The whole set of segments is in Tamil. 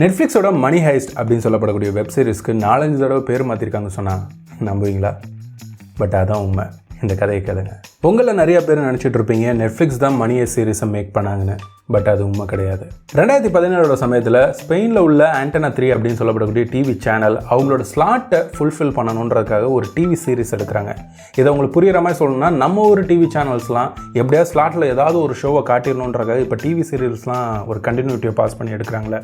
நெட்ஃப்ளிக்ஸோட மணி ஹைஸ்ட் அப்படின்னு சொல்லப்படக்கூடிய வெப் சீரிஸ்க்கு நாலஞ்சு தடவை பேர் மாற்றிருக்காங்க சொன்னால் நம்புவீங்களா? பட் அதான் உண்மை. இந்த கதையை கேளுங்க. பொங்கலில் நிறைய பேர் நினச்சிட்டு இருப்பீங்க நெட்ஃப்ளிக்ஸ் தான் மணியை சீரீஸை மேக் பண்ணாங்கன்னு. பட் அது உண்மை கிடையாது. ரெண்டாயிரத்தி பதினேழோட சமயத்தில் ஸ்பெயினில் உள்ள ஆண்டனா த்ரீ அப்படின்னு சொல்லப்படக்கூடிய டிவி சேனல் அவங்களோட ஸ்லாட்டை ஃபுல்ஃபில் பண்ணணுன்றதுக்காக ஒரு டிவி சீரிஸ் எடுக்கிறாங்க. இதை உங்களுக்கு புரிகிற மாதிரி சொல்லணும்னா நம்ம ஒரு டிவி சேனல்ஸ்லாம் எப்படியாவது ஸ்லாட்டில் ஏதாவது ஒரு ஷோவை காட்டிடணுன்றக்காக இப்போ டிவி சீரியல்ஸ்லாம் ஒரு கண்டினியூட்டியை பாஸ் பண்ணி எடுக்கிறாங்களே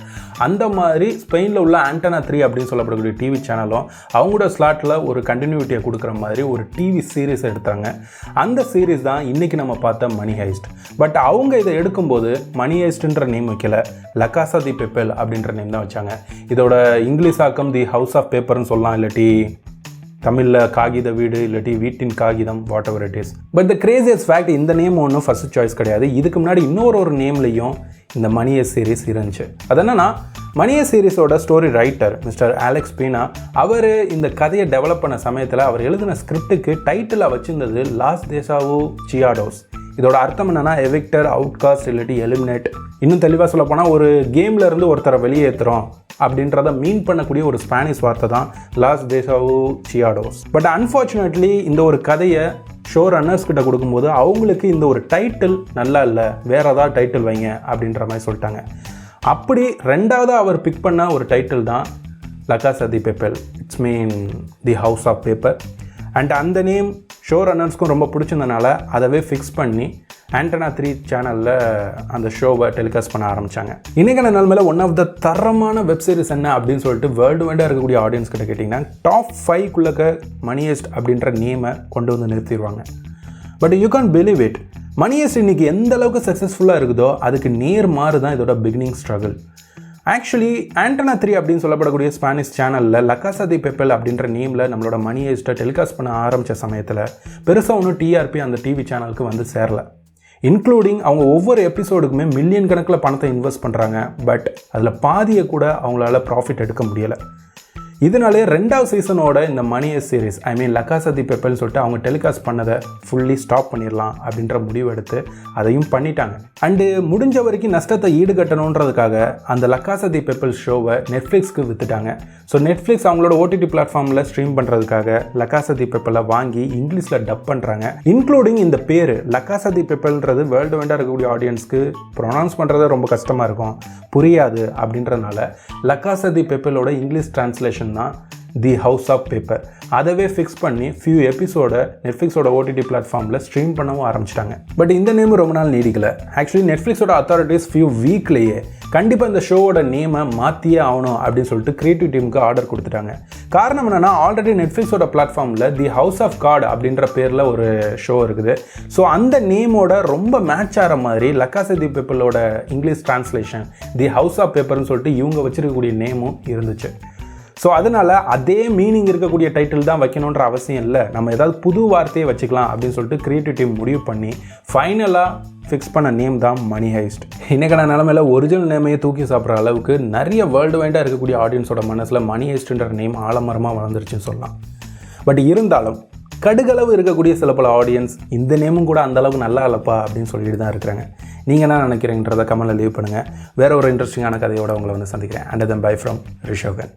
அந்த மாதிரி ஸ்பெயினில் உள்ள ஆண்டனா த்ரீ அப்படின்னு சொல்லப்படக்கூடிய டிவி சேனலும் அவங்களோட ஸ்லாட்டில் ஒரு கண்டினியூட்டியை கொடுக்குற மாதிரி ஒரு டிவி சீரிஸ் எடுத்தாங்க. அந்த சீரிஸ் தான் இன்றைக்கி நம்ம பார்த்த மணி ஹைஸ்ட் பட் அவங்க இதை எடுக்கும்போது மணி ஹைஸ்ட்ன்ற நேம் வைக்கல. லக்காசா தி பெப்பல் அப்படின்ற நேம் தான் வச்சாங்க. இதோட இங்கிலீஷ் ஆக்கம் தி ஹவுஸ் ஆஃப் பேப்பர்னு சொல்லலாம் இல்லாட்டி தமிழில் காகித வீடு இல்லாட்டி வீட்டின் காகிதம் whatever it is but the gracious fact இந்த நேம் ஒன்றும் ஃபர்ஸ்ட் சாய்ஸ் கிடையாது. இதுக்கு முன்னாடி இன்னொரு ஒரு நேம்லையும் இந்த மணிய சீரிஸ் இருந்துச்சு. அது என்னன்னா மணிய சீரிஸோட story writer mister Alex Pina அவர் இந்த கதையை டெவலப் பண்ண சமயத்தில் அவர் எழுதின ஸ்கிரிப்டுக்கு டைட்டிலாக வச்சிருந்தது லாஸ் தேசாவு சியாடோஸ் இதோட அர்த்தம் என்னன்னா எவிக்டர் அவுட்காஸ்ட் இல்லாட்டி எலிமினேட் இன்னும் தெளிவாக சொல்ல போனால் ஒரு கேம்ல இருந்து ஒருத்தரை வெளியேற்றுறோம் அப்படின்றத மீன் பண்ணக்கூடிய ஒரு ஸ்பானிஷ் வார்த்தை தான் லாஸ் தேசாவு சியாடோஸ் பட் அன்ஃபார்ச்சுனேட்லி இந்த ஒரு கதையை ஷோ ரன்னர்ஸ் கிட்ட கொடுக்கும்போது அவங்களுக்கு இந்த ஒரு டைட்டில் நல்லா இல்லை. வேற ஏதாவது டைட்டில் வைங்க அப்படின்ற மாதிரி சொல்லிட்டாங்க. அப்படி ரெண்டாவது அவர் பிக் பண்ண ஒரு டைட்டில் தான் லகாசா the paper. It's mean the house of paper and அந்த நேம் ஷோ ரன்னர்ஸ்க்கும் ரொம்ப பிடிச்சிருந்தனால அதவே ஃபிக்ஸ் பண்ணி ஆண்டனா த்ரீ சேனலில் அந்த ஷோவை டெலிகாஸ்ட் பண்ண ஆரம்பித்தாங்க இன்றைக்கான நிலமையில் ஒன் ஆஃப் த தரமான வெப் சீரிஸ் என்ன அப்படின்னு சொல்லிட்டு வேர்ல்டு வைடாக இருக்கக்கூடிய ஆடியன்ஸ் கிட்ட கேட்டிங்கன்னா டாப் ஃபைவ்க்குள்ளக்க மணியஸ்ட் அப்படின்ற நேமை கொண்டு வந்து நிறுத்திடுவாங்க but you can believe it moneyers இன்னைக்கு எந்த அளவுக்கு சக்ஸஸ்ஃபுல்லாக இருக்குதோ அதுக்கு நேர் மாறு தான் இதோட beginning struggle actually Antena three அப்படின்னு சொல்லப்படக்கூடிய ஸ்பானிஷ் சேனலில் லக்காசதி பெப்பல் அப்படின்ற நேமில் நம்மளோட மணி டெலிகாஸ்ட் பண்ண ஆரம்பித்த சமயத்தில் பெருசாக ஒன்றும் டிஆர்பி அந்த டிவி சேனலுக்கு வந்து சேரல. இன்க்ளூடிங் அவங்க ஒவ்வொரு எபிசோடுக்குமே மில்லியன் கணக்கில் பணத்தை இன்வெஸ்ட் பண்ணுறாங்க பட் அதில் பாதியை கூட அவங்களால ப்ராஃபிட் எடுக்க முடியலை. இதனாலே ரெண்டாவது சீசனோட இந்த மணிய சீரிஸ் ஐ மீன் லக்காசதி பெப்பல்னு சொல்லிட்டு அவங்க டெலிகாஸ்ட் பண்ணதை ஃபுல்லி ஸ்டாப் பண்ணிடலாம் அப்படின்ற முடிவு எடுத்து அதையும் பண்ணிட்டாங்க. அண்டு முடிஞ்ச வரைக்கும் நஷ்டத்தை ஈடுகட்டணுன்றதுக்காக அந்த லக்காசதி பெப்பல் ஷோவை நெட்ஃப்ளிக்ஸ்க்கு வித்துட்டாங்க. ஸோ நெட்ஃப்ளிக்ஸ் அவங்களோட ஓடிடி பிளாட்ஃபார்மில் ஸ்ட்ரீம் பண்ணுறதுக்காக லக்காசதி பெப்பலை வாங்கி இங்கிலீஷில் டப் பண்ணுறாங்க இன்க்ளூடிங் இந்த பேர் லக்காசதி பெப்பல்ன்றது வேர்ல்டு வேண்டாக இருக்கக்கூடிய ஆடியன்ஸ்க்கு ப்ரொனவுன்ஸ் பண்ணுறது ரொம்ப கஷ்டமாக இருக்கும். புரியாது அப்படின்றதுனால லக்காசதி பெப்பலோட இங்கிலீஷ் டிரான்ஸ்லேஷன் தான் தி ஹவுஸ் ஆஃப் பேப்பர் அதவே ஃபிக்ஸ் பண்ணி ஃபியூ எபிசோட நெட்ஃப்ளிக்ஸோட ஓடிடி பிளாட்ஃபார்மில் ஸ்ட்ரீம் பண்ணவும் ஆரம்பிச்சிட்டாங்க. பட் இந்த நேம் ரொம்ப நாள் நீடிக்கல. ஆக்சுவலி நெட்ஃப்ளிக்ஸோட அத்தாரிட்டிஸ் ஃபியூ வீக்லேயே கண்டிப்பாக இந்த ஷோவோட நேமை மாற்றியே ஆகணும் அப்படின்னு சொல்லிட்டு கிரியேட்டிவ் டீமுக்கு ஆர்டர் கொடுத்துட்டாங்க. காரணம் என்னென்னா ஆல்ரெடி நெட்ஃப்ளிக்ஸோட பிளாட்ஃபார்மில் தி ஹவுஸ் ஆஃப் காட் அப்படின்ற பேரில் ஒரு ஷோ இருக்குது. ஸோ அந்த நேமோட ரொம்ப மேட்ச் ஆகிற மாதிரி லக்காசதி பீப்பிளோட English translation the house of பேப்பர்னு சொல்லிட்டு இவங்க வச்சிருக்கக்கூடிய நேமும் இருந்துச்சு. ஸோ அதனால் அதே மீனிங் இருக்கக்கூடிய டைட்டில் தான் வைக்கணுன்ற அவசியம் இல்லை. நம்ம ஏதாவது புது வார்த்தையை வச்சுக்கலாம் அப்படின்னு சொல்லிட்டு கிரியேட்டிவ் டீம் முடிவு பண்ணி ஃபைனலாக ஃபிக்ஸ் பண்ண நேம் தான் மணி ஹைஸ்ட் இன்றைக்கான நிலமையில் ஒரிஜினல் நேமையை தூக்கி சாப்பிட்ற அளவுக்கு நிறைய வேர்ல்டு வைண்டாக இருக்கக்கூடிய ஆடியன்ஸோட மனசில் மணி ஹைஸ்ட்ன்ற நேம் ஆலமரமாக வளர்ந்துருச்சுன்னு சொல்லலாம். பட் இருந்தாலும் கடுகளவு இருக்கக்கூடிய சில பல ஆடியன்ஸ் இந்த நேமும் கூட அந்த அளவுக்கு நல்லா இல்லைப்பா அப்படின்னு சொல்லிட்டு தான் இருக்கிறாங்க. நீங்கள் என்ன நினைக்கிறீங்கன்றதை கமலில் லீவ் பண்ணுங்கள் வேற ஒரு இன்ட்ரெஸ்டிங்கான கதையோட உங்களை வந்து சந்திக்கிறேன். And then bye from Rishogan.